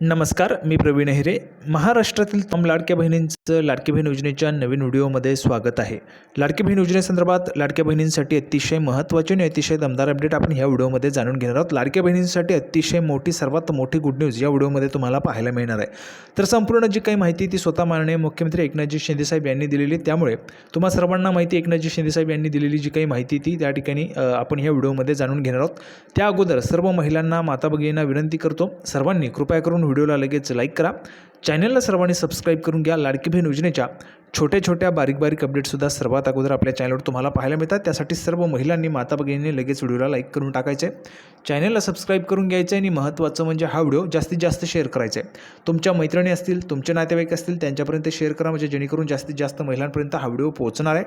नमस्कार मी प्रवीण हिरे. महाराष्ट्रातील तम लाडक्या बहिणींचं लाडकी बहीण योजनेच्या नवीन व्हिडिओमध्ये स्वागत आहे. लाडकी बहीण योजनेसंदर्भात लाडक्या बहिणींसाठी अतिशय महत्त्वाचे आणि अतिशय दमदार अपडेट आपण ह्या व्हिडिओमध्ये जाणून घेणार आहोत. लाडक्या बहिणींसाठी अतिशय मोठी सर्वात मोठी गुड न्यूज या व्हिडिओमध्ये तुम्हाला पाहायला मिळणार आहे. तर संपूर्ण जी काही माहिती ती स्वतः माननीय मुख्यमंत्री एकनाथजी शिंदेसाहेब यांनी दिलेली त्यामुळे तुम्हा सर्वांना माहिती एकनाथजी शिंदेसाहेब यांनी दिलेली जी काही माहिती ती त्या ठिकाणी आपण ह्या व्हिडिओमध्ये जाणून घेणार आहोत. त्या अगोदर सर्व महिलांना माता भगिनींना विनंती करतो. सर्वांनी कृपया करून व्हिडिओला लगेच लाईक करा. चॅनलला सर्वांनी सबस्क्राईब करून घ्या. लाडकी बहीण योजनेच्या छोट्या छोट्या बारीक बारीक अपडेटसुद्धा सर्वात अगोदर आपल्या चॅनलवर तुम्हाला पाहायला मिळतात. त्यासाठी सर्व महिलांनी माता भगिनींनी लगेच व्हिडिओला लाईक करून टाकायचे. चॅनलला सबस्क्राईब करून घ्यायचं आणि महत्त्वाचं म्हणजे हा व्हिडिओ जास्तीत जास्त शेअर करायचा. आहे तुमच्या मैत्रिणी असतील तुमचे नातेवाईक असतील त्यांच्यापर्यंत शेअर करा म्हणजे जेणेकरून जास्तीत जास्त महिलांपर्यंत हा व्हिडिओ पोहोचणार आहे.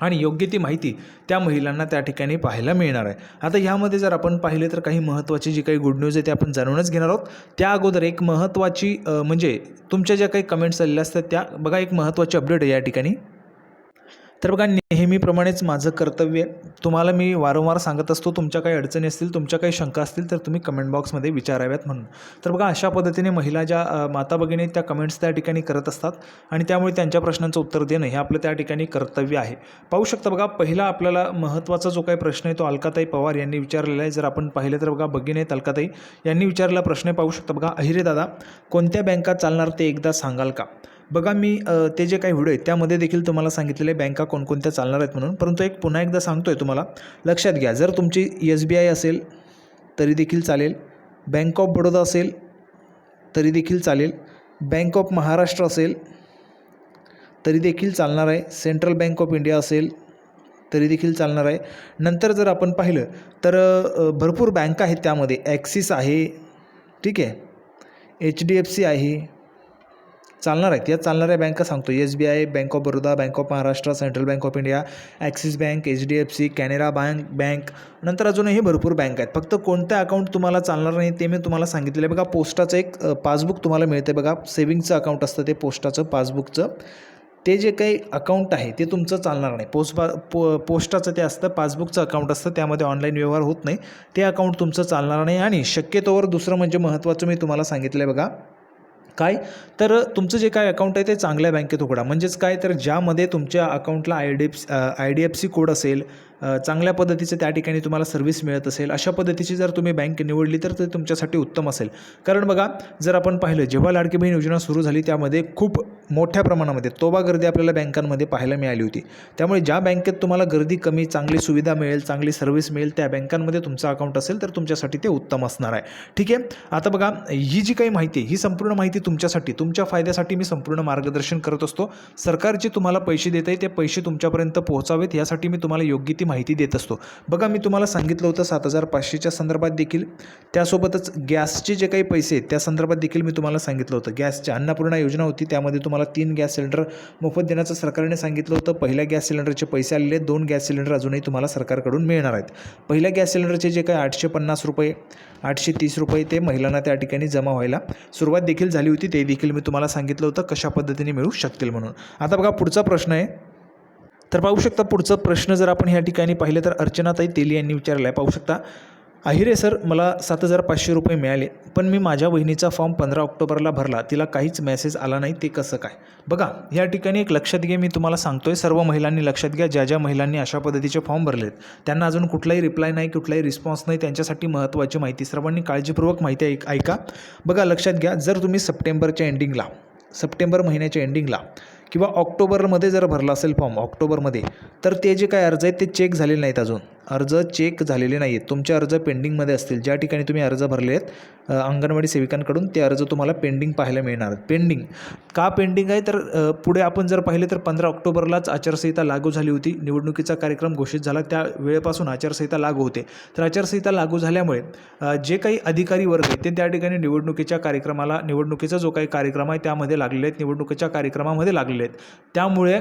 आणि योग्य ती माहिती त्या महिलांना त्या ठिकाणी पाहायला मिळणार आहे. आता यामध्ये जर आपण पाहिले तर काही महत्त्वाची जी काही गुड न्यूज आहे ते आपण जाणूनच घेणार आहोत. त्या अगोदर एक महत्त्वाची म्हणजे तुमच्या ज्या काही कमेंट्स आलेल्या असतात त्या बघा एक महत्त्वाची अपडेट आहे या ठिकाणी. तर बघा नेहमीप्रमाणेच माझं कर्तव्य तुम्हाला मी वारंवार सांगत असतो तुमच्या काही अडचणी असतील तुमच्या काही शंका असतील तर तुम्ही कमेंट बॉक्समध्ये विचाराव्यात म्हणून. तर बघा अशा पद्धतीने महिला ज्या माता भगिनी त्या कमेंट्स त्या ठिकाणी करत असतात आणि त्यामुळे त्यांच्या प्रश्नांचं उत्तर देणं हे आपलं त्या ठिकाणी कर्तव्य आहे. पाहू शकता बघा पहिला आपल्याला महत्त्वाचा जो काही प्रश्न आहे तो अलकाताई पवार यांनी विचारलेला आहे. जर आपण पाहिलं तर बघा भगिनी आहेत अलकाताई यांनी विचारलेला प्रश्न पाहू शकता बघा अहिरे दादा कोणत्या बँका चालणार ते एकदा सांगाल का? बघा मी ते जे काही व्हिडिओ आहेत त्यामध्ये देखील तुम्हाला सांगितलेले बँका कोणकोणत्या चालणार आहेत म्हणून. परंतु एक पुन्हा एकदा सांगतो आहे तुम्हाला लक्षात घ्या. जर तुमची एस बी आय असेल तरी देखील चालेल. बँक ऑफ बडोदा असेल तरी देखील चालेल. बँक ऑफ महाराष्ट्र असेल तरी देखील चालणार आहे. सेंट्रल बँक ऑफ इंडिया असेल तरी देखील चालणार आहे. नंतर जर आपण पाहिलं तर भरपूर बँका आहेत त्यामध्ये. ॲक्सिस आहे ठीक आहे. एच डी एफ सी आहे. चालणार आहेत. या चालणाऱ्या बँका सांगतो? S B I bank of Baroda bank of Maharashtra central bank of India Axis bank H D F C Canara bank bank नंतर अजूनही भरपूर बँक आहेत. फक्त कोणतं अकाउंट तुम्हाला चालणार नाही ते मी तुम्हाला सांगितलेलं आहे. बघा पोस्टाचं एक पासबुक तुम्हाला मिळते बघा. सेविंगचं अकाउंट असतं ते पोस्टाचं पासबुकचं ते जे काही अकाउंट आहे ते तुमचं चालणार नाही. पोस्ट पा पो पोस्टाचं ते असतं पासबुकचं अकाउंट असतं. त्यामध्ये ऑनलाईन व्यवहार होत नाही. ते अकाउंट तुमचं चालणार नाही. आणि शक्यतोवर दुसरं म्हणजे महत्त्वाचं मी तुम्हाला सांगितलं आहे बघा. काय? तर तुमचं जे काय अकाउंट आहे ते चांगल्या बँकेत उघडा. म्हणजेच काय? तर ज्यामध्ये तुमच्या अकाउंटला I D F I D F C code असेल चांगल्या पद्धतीचं त्या ठिकाणी तुम्हाला सर्व्हिस मिळत असेल अशा पद्धतीची जर तुम्ही बँक निवडली तर ते तुमच्यासाठी उत्तम असेल. कारण बघा जर आपण पाहिलं जेव्हा लाडकी बहीण योजना सुरू झाली त्यामध्ये खूप मोठ्या प्रमाणामध्ये तोबा गर्दी आपल्याला बँकांमध्ये पाहायला मिळाली होती. त्यामुळे ज्या बँकेत तुम्हाला गर्दी कमी चांगली सुविधा मिळेल चांगली सर्व्हिस मिळेल त्या बँकांमध्ये तुमचं अकाउंट असेल तर तुमच्यासाठी ते उत्तम असणार आहे. ठीक आहे? आता बघा ही जी काही माहिती ही संपूर्ण माहिती तुमच्यासाठी तुमच्या फायद्यासाठी मी संपूर्ण मार्गदर्शन करत असतो. सरकार जे तुम्हाला पैसे देत आहे ते पैसे तुमच्यापर्यंत पोहोचावेत यासाठी मी तुम्हाला योग्य ती माहिती देत असतो. बघा मी तुम्हाला सांगितलं होतं सात हजार पाचशेच्या संदर्भात देखील. त्यासोबतच गॅसचे जे काही पैसे आहेत त्या संदर्भात देखील मी तुम्हाला सांगितलं होतं. गॅसची अन्नपूर्णा योजना होती त्यामध्ये तुम्हाला तीन गॅस सिलेंडर मोफत देण्याचं सरकारने सांगितलं होतं. पहिल्या गॅस सिलेंडरचे पैसे आलेले दोन गॅस सिलेंडर अजूनही तुम्हाला सरकारकडून मिळणार आहेत. पहिल्या गॅस सिलेंडरचे जे काही आठशे पन्नास रुपये आठशे तीस रुपये ते महिलांना त्या ठिकाणी जमा व्हायला सुरुवात देखील झाली होती ते देखील मी तुम्हाला सांगितलं होतं कशा पद्धतीने मिळू शकतील म्हणून. आता बघा पुढचा प्रश्न आहे. तर पाहू शकता पुढचा प्रश्न जर आपण ह्या ठिकाणी पाहिलं तर अर्चनाताई तेली यांनी विचारला आहे पाहू शकता अहिरे सर मला सात हजार पाचशे रुपये मिळाले पण मी माझ्या बहिणीचा फॉर्म पंधरा ऑक्टोबरला भरला. तिला काहीच मेसेज आला नाही ते कसं काय? बघा या ठिकाणी एक लक्षात घ्या मी तुम्हाला सांगतोय सर्व महिलांनी लक्षात घ्या ज्या ज्या महिलांनी अशा पद्धतीचे फॉर्म भरलेत त्यांना अजून कुठलाही रिप्लाय नाही कुठलाही रिस्पॉन्स नाही त्यांच्यासाठी महत्त्वाची माहिती सर्वांनी काळजीपूर्वक माहिती ऐक ऐका. बघा लक्षात घ्या जर तुम्ही सप्टेंबरच्या एंडिंगला सप्टेंबर महिन्याच्या एंडिंगला किंवा ऑक्टोबरमध्ये जर भरला असेल फॉर्म ऑक्टोबरमध्ये तर ते जे काय अर्ज आहेत ते चेक झालेले नाहीत अजून. अर्ज चेक झालेले नाही आहेत तुमचे अर्ज पेंडिंगमध्ये असतील. ज्या ठिकाणी तुम्ही अर्ज भरले आहेत अंगणवाडी सेविकांकडून ते अर्ज तुम्हाला पेंडिंग पाहायला मिळणार. आहेत पेंडिंग का पेंडिंग आहे? तर पुढे आपण जर पाहिले तर पंधरा ऑक्टोबरलाच आचारसंहिता लागू झाली होती. निवडणुकीचा कार्यक्रम घोषित झाला. त्या वेळेपासून आचारसंहिता लागू होते. तर आचारसंहिता लागू झाल्यामुळे जे काही अधिकारी वर्ग आहेत ते त्या ठिकाणी निवडणुकीच्या कार्यक्रमाला निवडणुकीचा जो काही कार्यक्रम आहे त्यामध्ये लागलेले आहेत. निवडणुकीच्या कार्यक्रमामध्ये लागलेले आहेत. त्यामुळे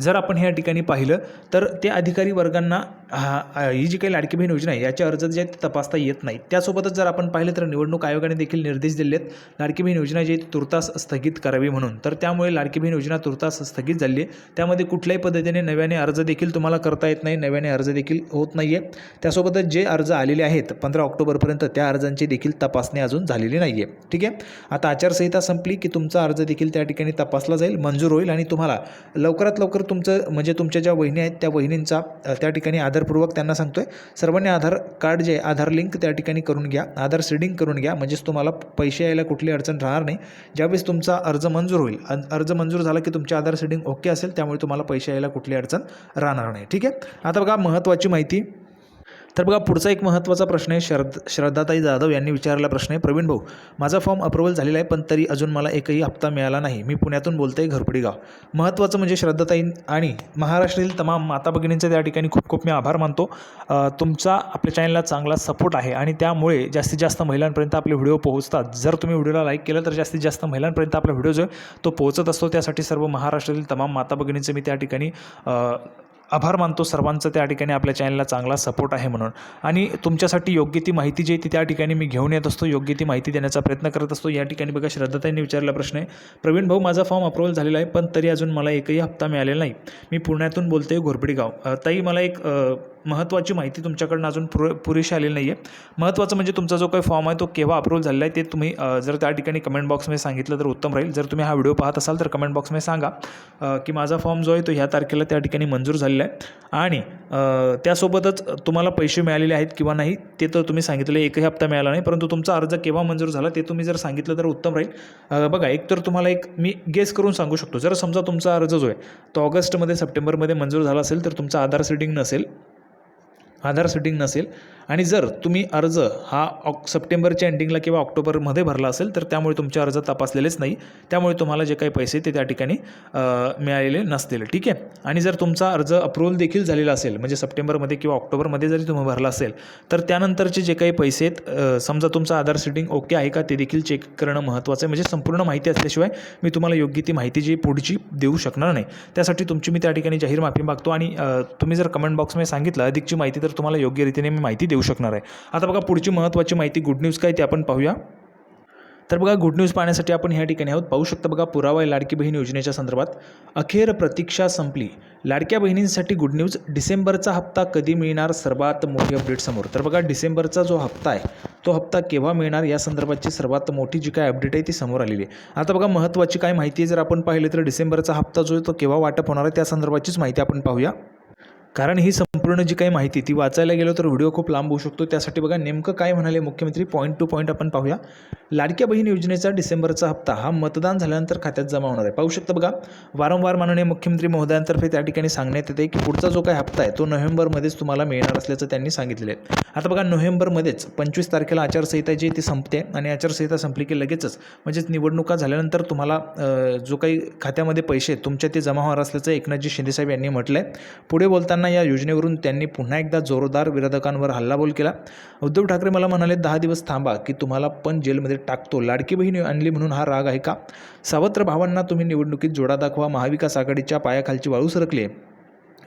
जर आपण ह्या ठिकाणी पाहिलं तर त्या अधिकारी वर्गांना हा ही जी काही लाडकी बहीण योजना आहे याचे अर्ज जे आहेत ते तपासता येत नाही त्यासोबतच जर आपण पाहिलं तर निवडणूक आयोगाने देखील निर्देश दिले आहेत लाडकी बहीण योजना जी तुर्तास स्थगित करावी म्हणून. तर त्यामुळे लाडकी बहीण योजना तुर्तास स्थगित झाली आहे. त्यामध्ये कुठल्याही पद्धतीने नव्याने अर्ज देखील तुम्हाला करता येत नाही नव्याने अर्ज देखील होत नाही आहे त्यासोबतच जे अर्ज आलेले आहेत पंधरा ऑक्टोबरपर्यंत त्या अर्जांची देखील तपासणी अजून झालेली नाही आहे ठीक आहे? आता आचारसंहिता संपली की तुमचा अर्ज देखील त्या ठिकाणी तपासला जाईल मंजूर होईल आणि तुम्हाला लवकरात लवकर तुमचं म्हणजे तुमच्या ज्या वहिनी आहेत त्या वहिनींचा त्या ठिकाणी आधारपूर्वक त्यांना सांगतो आहे सर्वांनी आधार कार्ड जे आहे, आधार लिंक त्या ठिकाणी करून घ्या. आधार सीडिंग करून घ्या. म्हणजेच तुम्हाला पैसे यायला कुठली अडचण राहणार नाही. ज्यावेळेस तुमचा अर्ज मंजूर होईल अर्ज मंजूर झाला की तुमच्या आधार सीडिंग ओके असेल त्यामुळे तुम्हाला पैसे यायला कुठली अडचण राहणार नाही. ठीक आहे? आता बघा महत्त्वाची माहिती. तर बघा पुढचा एक महत्त्वाचा प्रश्न आहे श्रद्ध श्रद्धाताई जाधव यांनी विचारलेला प्रश्न आहे प्रवीण भाऊ माझा फॉर्म अप्रुव्हल झालेला आहे पण तरी अजून मला एकही हप्ता मिळाला नाही. मी पुण्यातून बोलतो आहे घरपुडीगाव महत्त्वाचं म्हणजे श्रद्धाताई आणि महाराष्ट्रातील तमाम माता भगिनींचे त्या ठिकाणी खूप खूप मी आभार मानतो. तुमचा आपल्या चॅनलला चांगला सपोर्ट आहे आणि त्यामुळे जास्तीत जास्त महिलांपर्यंत आपले व्हिडिओ पोहोचतात. जर तुम्ही व्हिडिओला लाईक केलं तर जास्तीत जास्त महिलांपर्यंत आपला व्हिडिओ जो आहे तो पोहोचत असतो. त्यासाठी सर्व महाराष्ट्रातील तमाम माता भगिनींचे मी त्या ठिकाणी आभार मानतो सर्वांचं. त्या ठिकाणी आपल्या चॅनलला चांगला सपोर्ट आहे म्हणून. आणि तुमच्यासाठी योग्य ती माहिती जी आहे ती त्या ठिकाणी मी घेऊन येत असतो. योग्य ती माहिती देण्याचा प्रयत्न करत असतो. या ठिकाणी बघा श्रद्धाताईंनी विचारला प्रश्न आहे. प्रवीण भाऊ माझा फॉर्म अप्रुव्हल झालेला आहे पण तरी अजून मला एकही हप्ता मिळालेला नाही. मी पुण्यातून बोलते घोरपडी गाव. ताई मला एक महत्त्वाची माहिती तुमच्याकडनं अजून पुरे पुरेशी आलेली नाही आहे महत्त्वाचं म्हणजे तुमचा जो काही फॉर्म आहे तो केव्हा अप्रूव्ह झालेला आहे ते तुम्ही जर त्या ठिकाणी कमेंट बॉक्समध्ये सांगितलं तर उत्तम राहील. जर तुम्ही हा व्हिडिओ पाहत असाल तर कमेंट बॉक्समध्ये सांगा की माझा फॉर्म जो आहे तो ह्या तारखेला त्या ठिकाणी मंजूर झालेला आहे. आणि त्यासोबतच तुम्हाला पैसे मिळालेले आहेत किंवा नाही ते तर तुम्ही सांगितलं एकही हप्ता मिळाला नाही परंतु तुमचा अर्ज केव्हा मंजूर झाला ते तुम्ही जर सांगितलं तर उत्तम राहील. बघा एक तर तुम्हाला एक मी गेस करून सांगू शकतो. जर समजा तुमचा अर्ज जो आहे तो ऑगस्टमध्ये सप्टेंबरमध्ये मंजूर झाला असेल तर तुमचा आधार सेटिंग नसेल. आधार सेटिंग नसेल आणि जर तुम्ही अर्ज हा ऑक सप्टेंबरच्या एंडिंगला किंवा ऑक्टोबरमध्ये भरला असेल तर त्यामुळे तुमचे अर्ज तपासलेलेच नाही. त्यामुळे तुम्हाला जे काही पैसे ते त्या ठिकाणी मिळालेले नसतील. ठीक आहे? आणि जर तुमचा अर्ज अप्रुव्हल देखील झालेला असेल म्हणजे सप्टेंबरमध्ये किंवा ऑक्टोबरमध्ये जरी तुम्ही भरला असेल तर त्यानंतरचे जे काही पैसे आहेत समजा तुमचं आधार सेटिंग ओके आहे का ते देखील चेक करणं महत्त्वाचं आहे. म्हणजे संपूर्ण माहिती असल्याशिवाय मी तुम्हाला योग्य ती माहिती जी पुढची देऊ शकणार नाही. त्यासाठी तुमची मी त्या ठिकाणी जाहीर माफी मागतो आणि तुम्ही जर कमेंट बॉक्समध्ये सांगितलं अधिकची माहिती तर तुम्हाला योग्य रीतीने मी माहिती देऊ शकणार आहे. आता बघा पुढची महत्त्वाची माहिती गुड न्यूज काय ते आपण पाहूया. तर बघा गुड न्यूज पाहण्यासाठी आपण ह्या ठिकाणी आहोत. पाहू शकता बघा पुरावा आहे लाडकी बहीण योजनेच्या संदर्भात. अखेर प्रतीक्षा संपली. लाडक्या बहिणींसाठी गुड न्यूज डिसेंबरचा हप्ता कधी मिळणार? सर्वात मोठी अपडेट समोर. तर बघा डिसेंबरचा जो हप्ता आहे तो हप्ता केव्हा मिळणार? या संदर्भातची सर्वात मोठी जी काय अपडेट आहे ती समोर आलेली आहे. आता बघा महत्त्वाची काय माहिती आहे? जर आपण पाहिलं तर डिसेंबरचा हप्ता जो आहे तो केव्हा वाटप होणार आहे? त्या संदर्भाचीच माहिती आपण पाहूया. कारण ही संपूर्ण जी काही माहिती ती वाचायला गेलो तर व्हिडिओ खूप लांब होऊ शकतो. त्यासाठी बघा नेमकं काय म्हणाले मुख्यमंत्री? पॉईंट टू पॉईंट आपण पाहूया. लाडक्या बहीण योजनेचा डिसेंबरचा हप्ता हा मतदान झाल्यानंतर खात्यात जमा होणार आहे. पाहू शकता बघा वारंवार माननीय मुख्यमंत्री महोदयांतर्फे त्या ठिकाणी सांगण्यात येते की पुढचा जो काही हप्ता आहे तो नोव्हेंबरमध्येच तुम्हाला मिळणार असल्याचं त्यांनी सांगितलेलं आहे. आता बघा नोव्हेंबरमध्येच पंचवीस तारखेला आचारसंहिता जी ती संपते आणि आचारसंहिता संपली की लगेचच म्हणजेच निवडणुका झाल्यानंतर तुम्हाला जो काही खात्यामध्ये पैसे तुमच्या ते जमा होणार असल्याचं एकनाथजी शिंदेसाहेब यांनी म्हटलं आहे पुढे बोलताना या योजनेवरून त्यांनी पुन्हा एकदा जोरदार विरोधकांवर हल्लाबोल केला. उद्धव ठाकरे मला म्हणाले दहा दिवस थांबा की तुम्हाला पण जेलमध्ये टाकतो. लाडकी बहीण आणली म्हणून हा राग आहे का? सावत्र भावांना तुम्ही निवडणुकीत जोडा दाखवा. महाविकास आघाडीच्या पायाखालची वाळू सरकली आहे.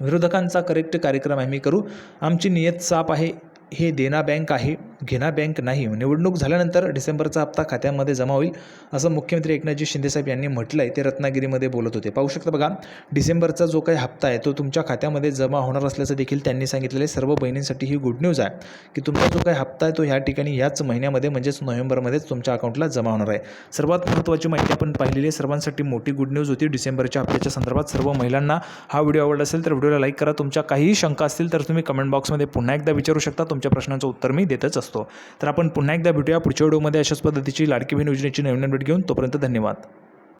विरोधकांचा करेक्ट कार्यक्रम आम्ही करू. आमची नियत साप आहे हे देना बँक आहे. घेना बँक नाही. निवडणूक झाल्यानंतर डिसेंबरचा हप्ता खात्यामध्ये जमा होईल असं मुख्यमंत्री एकनाथजी शिंदेसाहेब यांनी म्हटलं आहे ते रत्नागिरीमध्ये बोलत होते. पाहू शकता बघा डिसेंबरचा जो काही हप्ता आहे तो तुमच्या खात्यामध्ये जमा होणार असल्याचं देखील त्यांनी सांगितलेलं आहे. सर्व बहिणींसाठी ही गुड न्यूज आहे की तुमचा जो काही हप्ता आहे तो ह्या ठिकाणी याच महिन्यामध्ये म्हणजेच नोव्हेंबरमध्येच तुमच्या अकाउंटला जमा होणार आहे. सर्वात महत्त्वाची माहिती आपण पाहिलेली आहे. सर्वांसाठी मोठी गुड न्यूज होती डिसेंबरच्या हप्त्याच्या संदर्भात. सर्व महिलांना हा व्हिडिओ आवडला असेल तर व्हिडिओला लाईक करा. तुमच्या काहीही शंका असतील तर तुम्ही कमेंट बॉक्समध्ये पुन्हा एकदा विचारू शकता. तुमच्या प्रश्नांचं उत्तर मी देतच असतो. असतो. तर आपण पुन्हा एकदा भेटूया पुढच्या व्हिडिओमध्ये अशाच पद्धतीची लाडकी बहीण योजनेची नवीन अपडेट घेऊन. तोपर्यंत धन्यवाद.